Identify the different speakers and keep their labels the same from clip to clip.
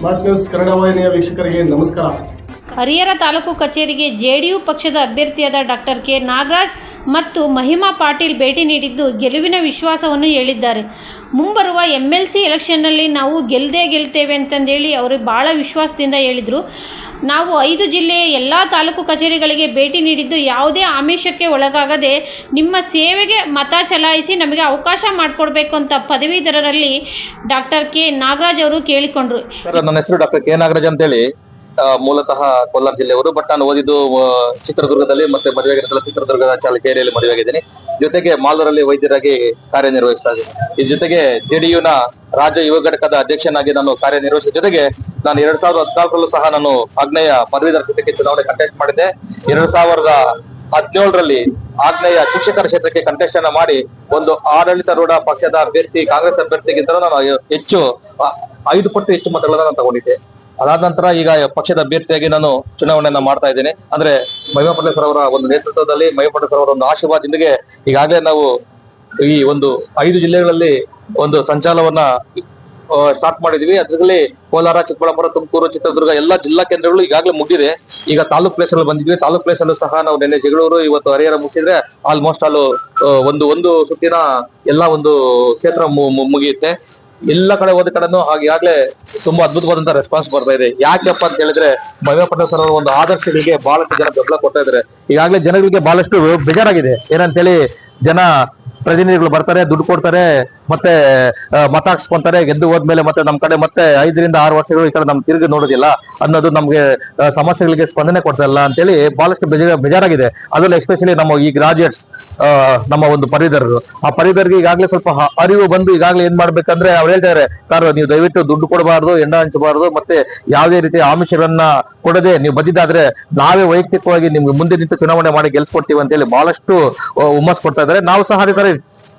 Speaker 1: Smart news Kannada ವಾಹಿನಿಯ ವೀಕ್ಷಕರಿಗೆ ನಮಸ್ಕಾರ.
Speaker 2: ಹರಿಹರ ತಾಲೂಕು ಕಚೇರಿಗೆ ಜೆಡಿಯು ಪಕ್ಷದ ಅಭ್ಯರ್ಥಿಯಾದ ಡಾಕ್ಟರ್ ಕೆ ನಾಗರಾಜ್ ಮತ್ತು ಮಹಿಮಾ ಪಾಟೀಲ್ ಭೇಟಿ ನೀಡಿದ್ದು ಗೆಲುವಿನ ವಿಶ್ವಾಸವನ್ನು ಹೇಳಿದ್ದಾರೆ. ಮುಂಬರುವ ಎಂ ಎಲ್ ಸಿ ಎಲೆಕ್ಷನ್ನಲ್ಲಿ ನಾವು ಗೆಲ್ಲದೆ ಗೆಲ್ತೇವೆ ಅಂತಂದೇಳಿ ಅವರು ಭಾಳ ವಿಶ್ವಾಸದಿಂದ ಹೇಳಿದರು. ನಾವು ಐದು ಜಿಲ್ಲೆಯ ಎಲ್ಲ ತಾಲೂಕು ಕಚೇರಿಗಳಿಗೆ ಭೇಟಿ ನೀಡಿದ್ದು ಯಾವುದೇ ಆಮಿಷಕ್ಕೆ ಒಳಗಾಗದೆ ನಿಮ್ಮ ಸೇವೆಗೆ ಮತ ಚಲಾಯಿಸಿ ನಮಗೆ ಅವಕಾಶ ಮಾಡಿಕೊಡ್ಬೇಕು ಅಂತ ಪದವೀಧರರಲ್ಲಿ ಡಾಕ್ಟರ್ ಕೆ ನಾಗರಾಜ್ ಅವರು ಕೇಳಿಕೊಂಡ್ರು.
Speaker 3: ನನ್ನ ಹೆಸರು ಡಾಕ್ಟರ್ ಕೆ ನಾಗರಾಜ್ ಅಂತೇಳಿ. ಮೂಲತಃ ಕೋಲಾರ ಜಿಲ್ಲೆಯವರು ಬಟ್ ನಾನು ಓದಿದ್ದು ಚಿತ್ರದುರ್ಗದಲ್ಲಿ, ಮತ್ತೆ ಮದುವೆ ಆಗಿರೋದಲ್ಲ ಚಿತ್ರದುರ್ಗದ ಚಾಲಕೇರಿಯಲ್ಲಿ ಮದುವೆ ಆಗಿದ್ದೀನಿ ಜೊತೆಗೆ ಮಾಲೂರಲ್ಲಿ ವೈದ್ಯರಾಗಿ ಕಾರ್ಯನಿರ್ವಹಿಸ್ತಾ ಇದ್ದೀನಿ. ಇದ್ರ ಜೊತೆಗೆ ಜೆಡಿಯುನ ರಾಜ್ಯ ಯುವ ಘಟಕದ ಅಧ್ಯಕ್ಷನಾಗಿ ನಾನು ಕಾರ್ಯನಿರ್ವಹಿಸಿದ ಜೊತೆಗೆ ನಾನು ಎರಡ್ ಸಾವಿರದ ಹದಿನಾಲ್ಕರಲ್ಲೂ ಸಹ ನಾನು ಆಗ್ನೇಯ ಪದವೀಧರ ಕ್ಷೇತ್ರಕ್ಕೆ ಚುನಾವಣೆ ಕಂಟೆಸ್ಟ್ ಮಾಡಿದ್ದೆ. ಎರಡ್ ಸಾವಿರದ ಹದಿನೇಳರಲ್ಲಿ ಆಗ್ನೇಯ ಶಿಕ್ಷಕರ ಕ್ಷೇತ್ರಕ್ಕೆ ಕಂಟೆಸ್ಟ್ ಅನ್ನ ಮಾಡಿ ಒಂದು ಆಡಳಿತಾರೂಢ ಪಕ್ಷದ ಅಭ್ಯರ್ಥಿ, ಕಾಂಗ್ರೆಸ್ ಅಭ್ಯರ್ಥಿಗಿಂತ ನಾನು ಹೆಚ್ಚು ಐದು ಪಟ್ಟು ಹೆಚ್ಚು ಮತಗಳನ್ನ ನಾನು ತಗೊಂಡಿದ್ದೆ. ಅದಾದ ನಂತರ ಈಗ ಪಕ್ಷದ ಅಭ್ಯರ್ಥಿಯಾಗಿ ನಾನು ಚುನಾವಣೆಯನ್ನ ಮಾಡ್ತಾ ಇದ್ದೇನೆ. ಅಂದ್ರೆ ಮಹಿಮಾ ಅವರ ಒಂದು ನೇತೃತ್ವದಲ್ಲಿ ಮಹಿಮಾ ಅವರ ಒಂದು ಆಶೀರ್ವಾದದೊಂದಿಗೆ ಈಗಾಗಲೇ ನಾವು ಈ ಒಂದು ಐದು ಜಿಲ್ಲೆಗಳಲ್ಲಿ ಒಂದು ಸಂಚಾಲವನ್ನ ಸ್ಟಾರ್ಟ್ ಮಾಡಿದೀವಿ ಅದರಲ್ಲಿ ಕೋಲಾರ, ಚಿಕ್ಕಬಳ್ಳಾಪುರ, ತುಮಕೂರು, ಚಿತ್ರದುರ್ಗ ಎಲ್ಲಾ ಜಿಲ್ಲಾ ಕೇಂದ್ರಗಳು ಈಗಾಗಲೇ ಮುಗಿದಿದೆ. ಈಗ ತಾಲೂಕ್ ಪ್ಲೇಸ್ ಅಲ್ಲಿ ಬಂದಿದ್ವಿ. ತಾಲೂಕ್ ಪ್ಲೇಸ್ ಅಲ್ಲೂ ಸಹ ನಾವು ನಿನ್ನೆ ಜಗಳೂರು, ಇವತ್ತು ಹರಿಹರ ಮುಗಿಸಿದ್ರೆ ಆಲ್ಮೋಸ್ಟ್ ಆಲ್ ಒಂದು ಒಂದು ಸುತ್ತಿನ ಎಲ್ಲಾ ಒಂದು ಕ್ಷೇತ್ರ ಮುಗಿಯುತ್ತೆ. ಎಲ್ಲ ಕಡೆ ಹೋದ ಕಡೆನೂ ಈಗಾಗಲೇ ತುಂಬಾ ಅದ್ಭುತವಾದಂತ ರೆಸ್ಪಾನ್ಸ್ ಬರ್ತಾ ಇದೆ. ಯಾಕೆಪ್ಪ ಅಂತ ಹೇಳಿದ್ರೆ ಪಟೇಲ್ ಸರ್ ಅವರ ಒಂದು ಆದರ್ಶಗಳಿಗೆ ಬಹಳಷ್ಟು ಜನ ಬೆಂಬಲ ಕೊಡ್ತಾ ಇದ್ದಾರೆ. ಈಗಾಗಲೇ ಜನಗಳಿಗೆ ಬಹಳಷ್ಟು ಬೇಜಾರಾಗಿದೆ. ಏನಂತೇಳಿ ಜನ ಪ್ರತಿನಿಧಿಗಳು ಬರ್ತಾರೆ, ದುಡ್ಡು ಕೊಡ್ತಾರೆ, ಮತ್ತೆ ಮತ ಹಾಕ್ಸ್ಕೊಂತಾರೆ, ಗೆದ್ದು ಹೋದ್ಮೇಲೆ ಮತ್ತೆ ನಮ್ಮ ಕಡೆ ಮತ್ತೆ ಐದರಿಂದ ಆರು ವರ್ಷಗಳು ಈ ಕಡೆ ನಮ್ ತಿರುಗಿ ನೋಡೋದಿಲ್ಲ ಅನ್ನೋದು ನಮ್ಗೆ ಸಮಸ್ಯೆಗಳಿಗೆ ಸ್ಪಂದನೆ ಕೊಡ್ತಾ ಇಲ್ಲ ಅಂತೇಳಿ ಬಹಳಷ್ಟು ಬೇಜಾರ, ಬೇಜಾರಾಗಿದೆ. ಅದರಲ್ಲಿ ಎಸ್ಪೆಷಲಿ ನಮ್ಮ ಈ ಗ್ರಾಜುಯೇಟ್ಸ್ ನಮ್ಮ ಒಂದು ಪರಿಧರರು. ಆ ಪದವೀಧರಿಗೆ ಈಗಾಗಲೇ ಸ್ವಲ್ಪ ಅರಿವು ಬಂದು ಈಗಾಗಲೇ ಏನ್ ಮಾಡ್ಬೇಕಂದ್ರೆ ಅವ್ರು ಹೇಳ್ತಾರೆ ಸರ್ ನೀವು ದಯವಿಟ್ಟು ದುಡ್ಡು ಕೊಡಬಾರ್ದು ಎಂಡ ಹಂಚಬಾರ್ದು ಮತ್ತೆ ಯಾವುದೇ ರೀತಿ ಆಮಿಷಗಳನ್ನ ಕೊಡದೆ ನೀವು ಬಂದಿದ್ದಾದ್ರೆ ನಾವೇ ವೈಯಕ್ತಿಕವಾಗಿ ನಿಮ್ಗೆ ಮುಂದೆ ನಿಂತು ಚುನಾವಣೆ ಮಾಡಿ ಗೆಲ್ಸ್ಕೊಡ್ತೀವಿ ಅಂತೇಳಿ ಬಹಳಷ್ಟು ಆ, ಹುಮ್ಮಸ್ ಕೊಡ್ತಾ ಇದ್ದಾರೆ. ನಾವು ಸಹ ಅದೇ ತರ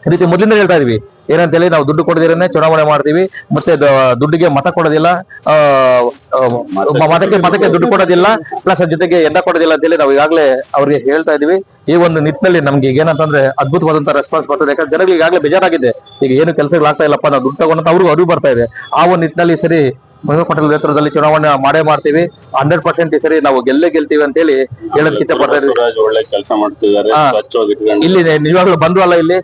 Speaker 3: ರೀತಿ ಮೊದಲಿಂದ ಹೇಳ್ತಾ ಇದೀವಿ. ಏನಂತೇಳಿ ನಾವು ದುಡ್ಡು ಕೊಡದಿರೇ ಚುನಾವಣೆ ಮಾಡ್ತೀವಿ. ಮತ್ತೆ ದುಡ್ಡಿಗೆ ಮತ ಕೊಡೋದಿಲ್ಲ. ಮತಕ್ಕೆ ಮತಕ್ಕೆ ದುಡ್ಡು ಕೊಡೋದಿಲ್ಲ. ಪ್ಲಸ್ ಜೊತೆಗೆ ಎಂಡ ಕೊಡೋದಿಲ್ಲ ಅಂತೇಳಿ ನಾವು ಈಗಾಗಲೇ ಅವ್ರಿಗೆ ಹೇಳ್ತಾ ಇದೀವಿ ಈ ಒಂದು ನಿಟ್ಟಿನಲ್ಲಿ ನಮ್ಗೆ ಈಗ ಏನಂತಂದ್ರೆ ಅದ್ಭುತವಾದಂತ ರೆಸ್ಪಾನ್ಸ್ ಬರ್ತದೆ. ಯಾಕಂದ್ರೆ ಜನರಿಗೆ ಈಗಾಗಲೇ ಬೇಜಾರಾಗಿದೆ. ಈಗ ಏನು ಕೆಲಸಗಳಾಗ್ತಾ ಇಲ್ಲಪ್ಪ, ನಾವು ದುಡ್ಡು ತಗೊಂಡಂತ ಅವ್ರಿಗೂ ಅರಿವು ಬರ್ತಾ ಇದೆ. ಆ ಒಂದು ನಿಟ್ಟಿನಲ್ಲಿ ಸರಿ ಪಟೇಲ್ ನೇತೃತ್ವದಲ್ಲಿ ಚುನಾವಣೆ ಮಾಡೇ ಮಾಡ್ತೀವಿ. ಹಂಡ್ರೆಡ್ ಪರ್ಸೆಂಟ್ ಈ ಸರಿ ನಾವು ಗೆಲ್ಲೇ ಗೆಲ್ತೀವಿ ಅಂತೇಳಿ ಹೇಳಕ್ ಇಚ್ಛೆ ಪಡ್ತಾ
Speaker 4: ಒಳ್ಳೆ ಕೆಲಸ ಮಾಡ್ತಿದ್ದಾರೆ
Speaker 3: ಇಲ್ಲಿ ನಿಜವಾಗ್ಲೂ ಬಂದ್ವಲ್ಲ ಇಲ್ಲಿ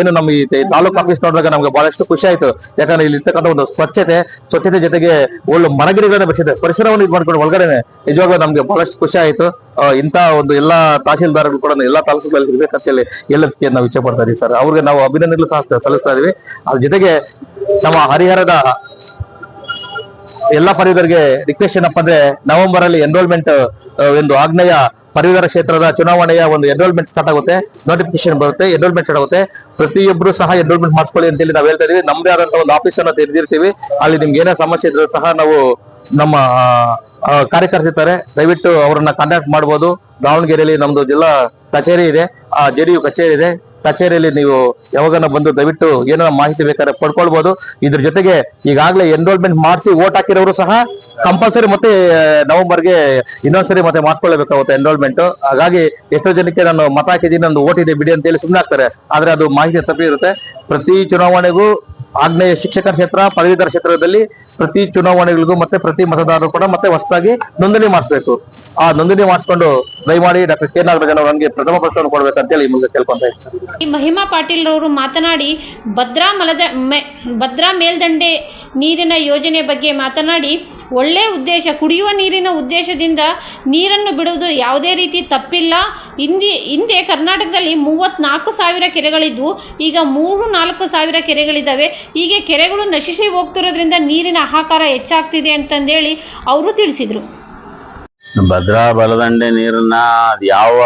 Speaker 3: ಏನು ನಮ್ಮ ಈ ತಾಲೂಕು ಆಫೀಸ್ ನೋಡಿದಾಗ ನಮ್ಗೆ ಬಹಳಷ್ಟು ಖುಷಿ ಆಯ್ತು. ಯಾಕಂದ್ರೆ ಇಲ್ಲಿ ಇರ್ತಕ್ಕಂಥ ಒಂದು ಸ್ವಚ್ಛತೆ ಸ್ವಚ್ಛತೆ ಜೊತೆಗೆ ಒಳ್ಳೆ ಮರಗಿಡಗಳನ್ನ ಬೆಳೆಸಿದೆ ಪರಿಸರವನ್ನು ಇದು ಮಾಡ್ಕೊಂಡು ಒಳಗಡೆನೆ ನಿಜವಾಗ್ಲೂ ನಮ್ಗೆ ಬಹಳಷ್ಟು ಖುಷಿ ಆಯ್ತು. ಇಂತಹ ಇಂಥ ಒಂದು ಎಲ್ಲಾ ತಹಶೀಲ್ದಾರ್ಗಳು ಕೂಡ ಎಲ್ಲಾ ತಾಲೂಕುಗಳಲ್ಲಿ ಸಿಗ್ಬೇಕಂತ ಹೇಳಿ ಎಲ್ಲದಕ್ಕೆ ನಾವು ಇಚ್ಛೆ ಪಡ್ತಾ ಇದೀವಿ ಸರ್. ಅವ್ರಿಗೆ ನಾವು ಅಭಿನಂದನೆಗಳು ಸಹ ಸಲ್ಲಿಸ್ತಾ ಇದೀವಿ. ಅದ್ರ ಜೊತೆಗೆ ನಮ್ಮ ಹರಿಹರದ ಎಲ್ಲಾ ಪದವೀಧರಿಗೆ ರಿಕ್ವೆಸ್ಟ್ ಏನಪ್ಪ ಅಂದ್ರೆ ನವೆಂಬರ್ ಅಲ್ಲಿ ಎನ್ರೋಲ್ಮೆಂಟ್ ಒಂದು ಆಗ್ನೇಯ ಪದವೀಧರ ಕ್ಷೇತ್ರದ ಚುನಾವಣೆಯ ಒಂದು ಎನ್ರೋಲ್ಮೆಂಟ್ ಸ್ಟಾರ್ಟ್ ಆಗುತ್ತೆ. ನೋಟಿಫಿಕೇಶನ್ ಬರುತ್ತೆ ಎನ್ರೋಲ್ಮೆಂಟ್ ಸ್ಟಾರ್ಟ್ ಆಗುತ್ತೆ. ಪ್ರತಿಯೊಬ್ಬರು ಸಹ ಎನ್ರೋಲ್ಮೆಂಟ್ ಮಾಡಿಸ್ಕೊಳ್ಳಿ ಅಂತೇಳಿ ನಾವು ಹೇಳ್ತಾ ಇದೀವಿ ನಮ್ದೇ ಆದಂತ ಒಂದು ಆಫೀಸ್ ಅನ್ನ ತೆರೆದಿರ್ತೀವಿ. ಅಲ್ಲಿ ನಿಮ್ಗೆ ಏನೇ ಸಮಸ್ಯೆ ಇದ್ರೂ ಸಹ ನಾವು ನಮ್ಮ ಕಾರ್ಯಕರ್ತಿರ್ತಾರೆ ದಯವಿಟ್ಟು ಅವರನ್ನ ಕಾಂಟ್ಯಾಕ್ಟ್ ಮಾಡಬಹುದು ದಾವಣಗೆರೆಯಲ್ಲಿ ನಮ್ದು ಜಿಲ್ಲಾ ಕಚೇರಿ ಇದೆ. ಆ ಜೆಡಿಯು ಕಚೇರಿ ಇದೆ. ಕಚೇರಿಯಲ್ಲಿ ನೀವು ಯಾವಾಗನ ಬಂದು ದಯವಿಟ್ಟು ಏನೋ ಮಾಹಿತಿ ಬೇಕಾದ್ರೆ ಪಡ್ಕೊಳ್ಬಹುದು ಇದ್ರ ಜೊತೆಗೆ ಈಗಾಗಲೇ ಎನ್ರೋಲ್ಮೆಂಟ್ ಮಾಡಿಸಿ ಓಟ್ ಹಾಕಿರೋರು ಸಹ ಕಂಪಲ್ಸರಿ ಮತ್ತೆ ನವೆಂಬರ್ಗೆ ಇನ್ನೊಂದ್ಸರಿ ಮತ್ತೆ ಮಾಡ್ಕೊಳ್ಬೇಕಾಗುತ್ತೆ ಎನ್ರೋಲ್ಮೆಂಟ್ ಹಾಗಾಗಿ ಎಷ್ಟೋ ಜನಕ್ಕೆ ನಾನು ಮತ ಹಾಕಿದ್ದೀನಿ, ನಂದು ಓಟ್ ಇದೆ, ಬಿಡಿ ಅಂತ ಹೇಳಿ ಸುಮ್ಮನೆ ಆಗ್ತಾರೆ. ಆದ್ರೆ ಅದು ಮಾಹಿತಿ ತಪ್ಪಿರುತ್ತೆ. ಪ್ರತಿ ಚುನಾವಣೆಗೂ ಆಗ್ನೇಯ ಶಿಕ್ಷಕರ ಕ್ಷೇತ್ರ, ಪದವೀಧರ ಕ್ಷೇತ್ರದಲ್ಲಿ ಪ್ರತಿ ಚುನಾವಣೆಗಳಿಗೂ ಮತ್ತೆ ಪ್ರತಿ ಮತದಾರರು ಕೂಡ ಮತ್ತೆ ಹೊಸದಾಗಿ ನೋಂದಣಿ ಮಾಡಿಸ್ಬೇಕು. ಆ ನೋಂದಣಿ ಮಾಡಿಸ್ಕೊಂಡು ದಯಮಾಡಿ ಡಾಕ್ಟರ್ ಕೆ. ನಾಗರಾಜನ್ ಅವರು ನನಗೆ ಪ್ರಥಮ ಕೊಡಬೇಕಂತ ಹೇಳಿ ಮುಂದೆ ಕೇಳ್ಕೊಂತ
Speaker 2: ಈ ಮಹಿಮಾ ಪಾಟೀಲ್ ಅವರು ಮಾತನಾಡಿ ಭದ್ರಾ ಮಲದ ಭದ್ರಾ ಮೇಲ್ದಂಡೆ ನೀರಿನ ಯೋಜನೆ ಬಗ್ಗೆ ಮಾತನಾಡಿ ಒಳ್ಳೆಯ ಉದ್ದೇಶ, ಕುಡಿಯುವ ನೀರಿನ ಉದ್ದೇಶದಿಂದ ನೀರನ್ನು ಬಿಡುವುದು ಯಾವುದೇ ರೀತಿ ತಪ್ಪಿಲ್ಲ. ಹಿಂದಿ, ಹಿಂದೆ ಕರ್ನಾಟಕದಲ್ಲಿ ಮೂವತ್ತ್ನಾಲ್ಕು ಸಾವಿರ ಕೆರೆಗಳಿದ್ವು ಈಗ ಮೂರು ನಾಲ್ಕು ಸಾವಿರ ಕೆರೆಗಳಿದ್ದಾವೆ. ಹೀಗೆ ಕೆರೆಗಳು ನಶಿಸಿ ಹೋಗ್ತಿರೋದ್ರಿಂದ ನೀರಿನ ಹಾಹಾಕಾರ ಹೆಚ್ಚಾಗ್ತಿದೆ ಅಂತಂದೇಳಿ ಅವರು ತಿಳಿಸಿದರು.
Speaker 4: ಭದ್ರಾ ಬಲದಂಡೆ ನೀರನ್ನ ಅದು ಯಾವ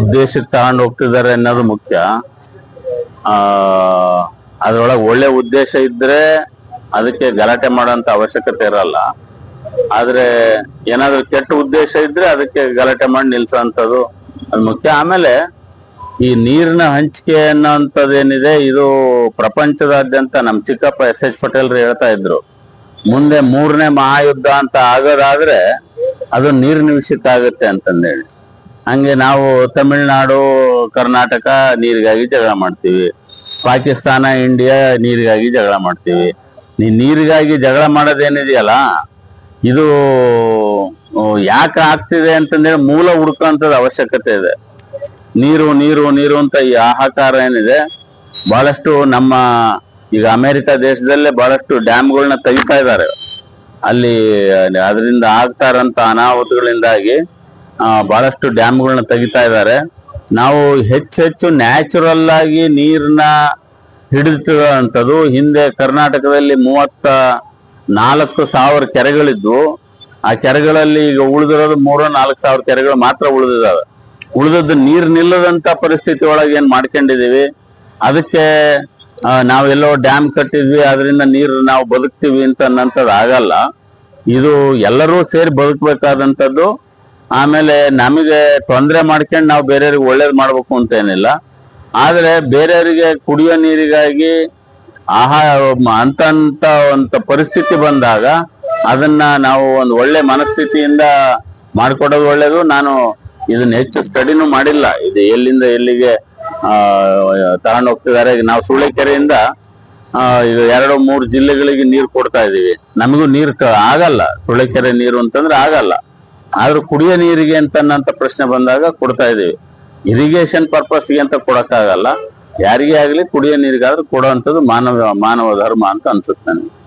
Speaker 4: ಉದ್ದೇಶಕ್ಕೆ ತಗೊಂಡು ಹೋಗ್ತಿದ್ದಾರೆ ಅನ್ನೋದು ಮುಖ್ಯ. ಅದ್ರೊಳಗೆ ಒಳ್ಳೆ ಉದ್ದೇಶ ಇದ್ರೆ ಅದಕ್ಕೆ ಗಲಾಟೆ ಮಾಡುವಂತ ಅವಶ್ಯಕತೆ ಇರಲ್ಲ. ಆದ್ರೆ ಏನಾದ್ರೂ ಕೆಟ್ಟ ಉದ್ದೇಶ ಇದ್ರೆ ಅದಕ್ಕೆ ಗಲಾಟೆ ಮಾಡಿ ನಿಲ್ಸೋಂಥದ್ದು ಅದು ಮುಖ್ಯ. ಆಮೇಲೆ ಈ ನೀರಿನ ಹಂಚಿಕೆ ಅನ್ನೋಂಥದ್ದೇನಿದೆ ಇದು ಪ್ರಪಂಚದಾದ್ಯಂತ ನಮ್ ಚಿಕ್ಕಪ್ಪ ಎಸ್ ಎಚ್ ಪಟೇಲ್ರು ಹೇಳ್ತಾ ಇದ್ರು. ಮುಂದೆ ಮೂರನೇ ಮಹಾಯುದ್ಧ ಅಂತ ಆಗೋದಾದ್ರೆ ಅದು ನೀರಿನ ವಿಷಯಕ್ಕಾಗುತ್ತೆ ಅಂತಂದೇಳಿ. ಹಂಗೆ ನಾವು ತಮಿಳ್ನಾಡು, ಕರ್ನಾಟಕ ನೀರಿಗಾಗಿ ಜಗಳ ಮಾಡ್ತೀವಿ. ಪಾಕಿಸ್ತಾನ, ಇಂಡಿಯಾ ನೀರಿಗಾಗಿ ಜಗಳ ಮಾಡ್ತೀವಿ. ನೀ ನೀರಿಗಾಗಿ ಜಗಳ ಮಾಡೋದೇನಿದೆಯಲ್ಲ, ಇದು ಯಾಕೆ ಆಗ್ತಿದೆ ಅಂತಂದ್ರೆ ಮೂಲ ಹುಡ್ಕೋಂಥದ್ದು ಅವಶ್ಯಕತೆ ಇದೆ. ನೀರು ನೀರು ನೀರು ಅಂತ ಈ ಆಹಾಕಾರ ಏನಿದೆ, ಬಹಳಷ್ಟು ನಮ್ಮ ಈಗ ಅಮೆರಿಕ ದೇಶದಲ್ಲೇ ಬಹಳಷ್ಟು ಡ್ಯಾಮ್ಗಳನ್ನ ತೆಗಿತಾ ಇದ್ದಾರೆ. ಅಲ್ಲಿ, ಅದರಿಂದ ಆಗ್ತಾ ಇರೋಂಥ ಅನಾಹುತಗಳಿಂದಾಗಿ ಬಹಳಷ್ಟು ಡ್ಯಾಮ್ಗಳನ್ನ ತೆಗಿತಾ ಇದ್ದಾರೆ. ನಾವು ಹೆಚ್ಚು ಹೆಚ್ಚು ನ್ಯಾಚುರಲ್ ಆಗಿ ನೀರನ್ನ ಹಿಡಿದಿಟ್ಟಿರುವಂಥದ್ದು ಹಿಂದೆ ಕರ್ನಾಟಕದಲ್ಲಿ ಮೂವತ್ತ ನಾಲ್ಕು ಸಾವಿರ ಕೆರೆಗಳಿದ್ದು, ಆ ಕೆರೆಗಳಲ್ಲಿ ಈಗ ಉಳಿದಿರೋದು ಮೂರು, ನಾಲ್ಕು ಸಾವಿರ ಕೆರೆಗಳು ಮಾತ್ರ ಉಳಿದಿದ್ದಾವೆ. ಉಳಿದದ್ದು ನೀರು ನಿಲ್ಲದಂತ ಪರಿಸ್ಥಿತಿ ಒಳಗೆ ಏನು ಮಾಡ್ಕೊಂಡಿದೀವಿ ಅದಕ್ಕೆ ನಾವೆಲ್ಲೋ ಡ್ಯಾಮ್ ಕಟ್ಟಿದ್ವಿ ಅದರಿಂದ ನೀರು ನಾವು ಬದುಕ್ತೀವಿ ಅಂತ ಅನ್ನಂಥದ್ದು ಆಗಲ್ಲ. ಇದು ಎಲ್ಲರೂ ಸೇರಿ ಬದುಕಬೇಕಾದಂಥದ್ದು. ಆಮೇಲೆ ನಮಗೆ ತೊಂದರೆ ಮಾಡ್ಕೊಂಡು ನಾವು ಬೇರೆಯವ್ರಿಗೆ ಒಳ್ಳೇದು ಮಾಡಬೇಕು ಅಂತ ಏನಿಲ್ಲ. ಆದ್ರೆ ಬೇರೆಯವರಿಗೆ ಕುಡಿಯೋ ನೀರಿಗಾಗಿ ಆಹಾರ ಅಂತ ಅಂತ ಪರಿಸ್ಥಿತಿ ಬಂದಾಗ ಅದನ್ನ ನಾವು ಒಂದು ಒಳ್ಳೆ ಮನಸ್ಥಿತಿಯಿಂದ ಮಾಡ್ಕೊಡೋದು ಒಳ್ಳೇದು. ನಾನು ಇದನ್ನ ಹೆಚ್ಚು ಸ್ಟಡಿನೂ ಮಾಡಿಲ್ಲ. ಇದು ಎಲ್ಲಿಂದ ಎಲ್ಲಿಗೆ ತಗೊಂಡು ಹೋಗ್ತಿದ್ದಾರೆ. ನಾವು ಸೂಳೆಕೆರೆಯಿಂದ ಕೆರೆಯಿಂದ ಈಗ ಎರಡು, ಮೂರು ಜಿಲ್ಲೆಗಳಿಗೆ ನೀರು ಕೊಡ್ತಾ ಇದೀವಿ ನಮಗೂ ನೀರು ಆಗಲ್ಲ. ಸೂಳೆಕೆರೆ ನೀರು ಅಂತಂದ್ರೆ ಆಗಲ್ಲ. ಆದ್ರೂ ಕುಡಿಯೋ ನೀರಿಗೆ ಅಂತ ಪ್ರಶ್ನೆ ಬಂದಾಗ ಕೊಡ್ತಾ ಇದೀವಿ ಇರಿಗೇಷನ್ ಪರ್ಪಸ್ಗೆ ಅಂತ ಕೊಡಕ್ಕಾಗಲ್ಲ. ಯಾರಿಗೇ ಆಗ್ಲಿ ಕುಡಿಯೋ ನೀರಿಗಾದ್ರೂ ಕೊಡುವಂಥದ್ದು ಮಾನವ ಮಾನವ ಧರ್ಮ ಅಂತ ಅನ್ಸುತ್ತೆ ನನಗೆ.